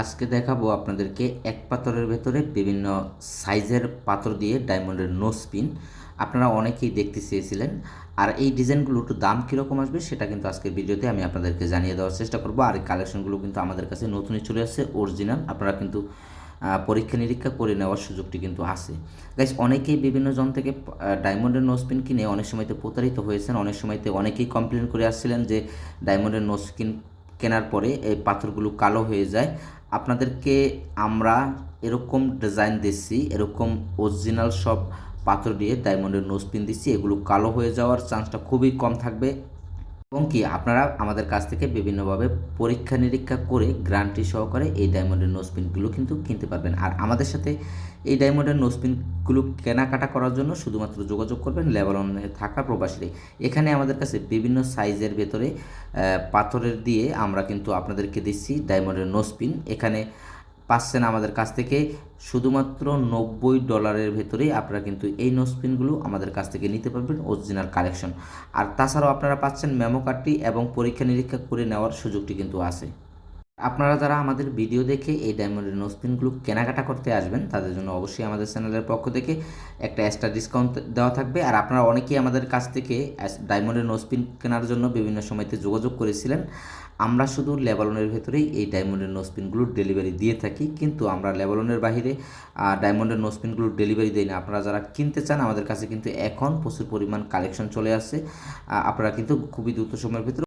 আজকে দেখাবো আপনাদেরকে এক পাথরের ভেতরে বিভিন্ন সাইজের পাথর দিয়ে ডায়মন্ডের নো স্পিন আপনারা অনেকেই দেখতে চেয়েছিলেন। আর এই ডিজাইনগুলো একটু দাম কীরকম আসবে সেটা কিন্তু আজকের ভিডিওতে আমি আপনাদেরকে জানিয়ে দেওয়ার চেষ্টা করব। আর এই কালেকশনগুলো কিন্তু আমাদের কাছে নতুনই চলে আসছে, অরিজিনাল। আপনারা কিন্তু পরীক্ষা নিরীক্ষা করে নেওয়ার সুযোগটি কিন্তু আছে। গাইস অনেকেই বিভিন্ন জন থেকে ডায়মন্ডের নো স্পিন কিনে অনেক সময়তে প্রতারিত হয়েছেন। অনেক সময়তে অনেকেই কমপ্লেন করে আসছিলেন যে, ডায়মন্ডের নো স্কিন কেনার পরে এই পাথরগুলো কালো হয়ে যায়। আপনাদেরকে আমরা এরকম ডিজাইন দিচ্ছি, এরকম অরিজিনাল সব পাথর দিয়ে ডায়মন্ডের নোজ পিন দিচ্ছি, এগুলো কালো হয়ে যাওয়ার চান্সটা খুবই কম থাকবে। এবং কি আপনারা আমাদের কাছ থেকে বিভিন্নভাবে পরীক্ষা নিরীক্ষা করে গ্যারান্টি সহকারে এই ডায়মন্ডের নোজপিনগুলো কিন্তু কিনতে পারবেন। আর আমাদের সাথে এই ডায়মন্ডের নোজপিনগুলো কেনাকাটা করার জন্য শুধুমাত্র যোগাযোগ করবেন লেবাননে থাকা প্রবাসীরাই। এখানে আমাদের কাছে বিভিন্ন সাইজের ভেতরে পাথরের দিয়ে আমরা কিন্তু আপনাদেরকে দিচ্ছি ডায়মন্ডের নোজপিন এখানে পাচ্ছেন আমাদের কাছ থেকে। শুধুমাত্র নব্বই ডলারের ভেতরেই আপনারা কিন্তু এই নোসপিনগুলো আমাদের কাছ থেকে নিতে পারবেন অরিজিনাল কালেকশন আর তাছাড়াও আপনারা পাচ্ছেন মেমো কার্ডটি এবং পরীক্ষা নিরীক্ষা করে নেওয়ার সুযোগটি কিন্তু আছে। আপনারা যারা আমাদের ভিডিও দেখে এই ডায়মন্ডের নোসপিনগুলো কেনাকাটা করতে আসবেন, তাদের জন্য অবশ্যই আমাদের চ্যানেলের পক্ষ থেকে একটা এক্সট্রা ডিসকাউন্ট দেওয়া থাকবে। আর আপনারা অনেকেই আমাদের কাছ থেকে ডায়মন্ডের নোসপিন কেনার জন্য বিভিন্ন সময়তে যোগাযোগ করেছিলেন। আমরা শুধু লেবালনের ভেতরেই এই ডায়মন্ডের নোসপিনগুলোর ডেলিভারি দিয়ে থাকি, কিন্তু আমরা লেবালনের বাইরে ডায়মন্ডের নোসপিনগুলোর ডেলিভারি দিই না। আপনারা যারা কিনতে চান, আমাদের কাছে কিন্তু এখন প্রচুর পরিমাণ কালেকশন চলে আসছে। আপনারা কিন্তু খুবই দ্রুত সময়ের ভিতরে